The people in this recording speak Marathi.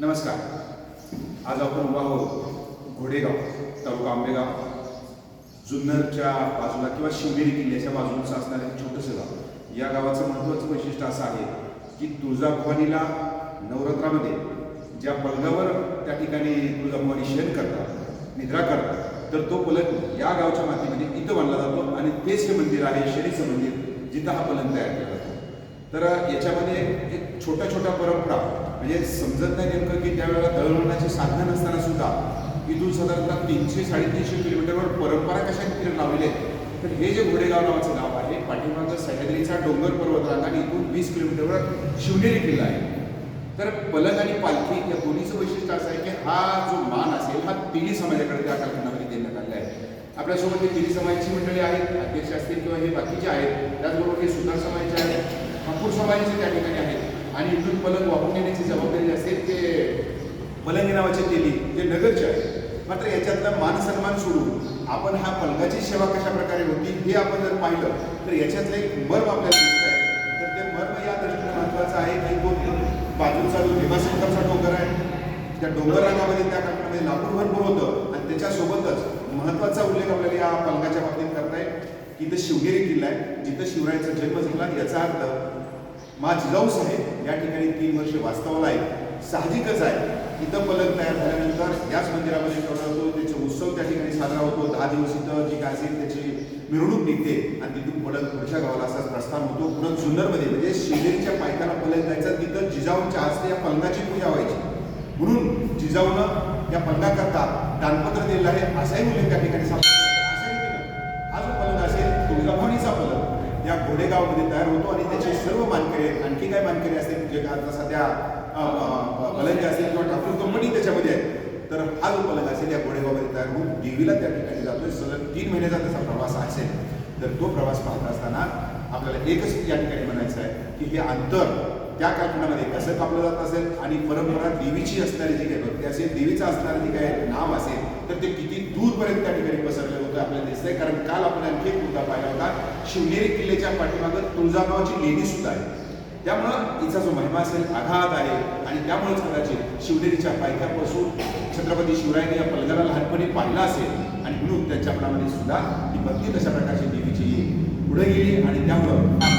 नमस्कार. आज आपण उभा आहोत घोडेगाव तालुका आंबेगाव. जुन्नरच्या बाजूला किंवा शिवनेरी किल्ल्याच्या बाजूला असणारं एक छोटंसं गाव. या गावाचं महत्त्वाचं वैशिष्ट्य असं आहे की तुळजाभवानीला नवरात्रामध्ये ज्या पलंगावर त्या ठिकाणी तुळजाभवानी शयन करतात निद्रा करतात तर तो पलंग या गावच्या मातीमध्ये इथं बांधला जातो आणि तेच हे मंदिर आहे शनीचं मंदिर जिथं हा पलंग तयार केला जातो. तर याच्यामध्ये एक छोट्या छोट्या परंपरा म्हणजे समजत नाही नेमकं की त्यावेळेला दळणवळणाची साधनं नसताना सुद्धा इथून साधारणतः तीनशे साडेतीनशे किलोमीटरवर परंपरा कशा किती लावलेल्या आहेत? तर हे जे घोडेगाव नावाचं गाव आहे पाठीमागं सह्याद्रीचा डोंगर पर्वतरांग आणि इथून वीस किलोमीटरवर शिवनेरी किल्ला आहे. तर पलंग आणि पालखी या दोन्हीचं वैशिष्ट्य असं आहे की हा जो मान असेल हा तिन्ही समाजाकडे त्या कालखंडामध्ये देण्यात आलेला आहे. आपल्यासोबत हे तिन्ही समाजाची मंडळी आहेत अध्यक्ष असतील किंवा हे बाकीचे आहेत त्याचबरोबर हे सुधार समाजाचे आहेत. ठाकूर समाजाचे त्या ठिकाणी आणि इथून पलंग वाहून नेण्याची जबाबदारी असेल ते पलंगी नावाचे तेली जे नगरचे आहे मात्र याच्यातला मान सन्मान सोडून आपण ह्या पलंगाची सेवा कशा प्रकारे होती हे आपण जर पाहिलं तर याच्यातलं एक मर्म आपल्याला दिसत आहे तर ते मर्म या दृष्टीने महत्वाचं आहे की तो बाजूचा जो भीमाशंकरचा डोंगर आहे. त्या डोंगर रागामध्ये त्या काळामध्ये लाकूड भरपूर होतं आणि त्याच्यासोबतच महत्त्वाचा उल्लेख आपल्याला या पलंगाच्या बाबतीत करता येईल. की इथं शिवनेरी किल्ला आहे. जिथं शिवरायांचा जन्म झाला याचा अर्थ मा जिजाऊ साहेब या ठिकाणी तीन वर्ष वास्तवाला आहे साहजिकच आहे. इथं पलंग तयार झाल्यानंतर याच मंदिरामध्ये ठेवला जातो त्याचे उत्सव त्या ठिकाणी साजरा होतो. दहा दिवस इथं जी काय असेल त्याची मिरवणूक निघते आणि तिथून पलंग पुढच्या गावाला असाच प्रस्थान होतो. पुढं जुन्नरमध्ये म्हणजे शिवनेरीच्या पायथ्याला पलंग जायचं तिथं जिजाऊच्या हस्ते या पलंगाची पूजा व्हायची. म्हणून जिजाऊनं या पलंगाकरता दानपत्र दिलेलं आहे. असाही उल्लेख त्या ठिकाणी सापडतो. या घोडेगावमध्ये तयार होतो आणि त्याचे सर्व मानकरी आहेत. आणखी काय मानकरी असतील जे का आता सध्या अ, असेल पलंग असतील किंवा ठाकूर कंपनी त्याच्यामध्ये आहे तर हा जो पलंग असेल या घोडेगावमध्ये तयार होऊन देवीला त्या ठिकाणी जातोय. सलग तीन महिन्याचा त्याचा प्रवास असेल तर तो प्रवास पाहत असताना आपल्याला एकच या ठिकाणी म्हणायचं आहे की हे अंतर त्या कालखंडामध्ये कसं कापलं जात असेल आणि परंपरा देवीची असणारी जी काही भक्ती असेल देवीचं असणारं जे काही नाव असेल तर ते किती दूरपर्यंत त्या ठिकाणी पसरलेलं होतं आपल्याला दिसतंय. कारण काल आपण आणखी एक मुद्दा पाहिला होता शिवनेरी किल्ल्याच्या पाठीमागं तुळजागावाची लेणी सुद्धा आहे. त्यामुळं हिचा जो महिमा असेल आघात आहे आणि त्यामुळेच कदाचित शिवनेरीच्या पायथ्यापासून छत्रपती शिवरायांनी या पलंगाला लहानपणी पाहिला असेल आणि म्हणून त्यांच्या मनामध्ये सुद्धा ही भक्ती कशा प्रकारची देवीची पुढे गेली आणि त्यामुळं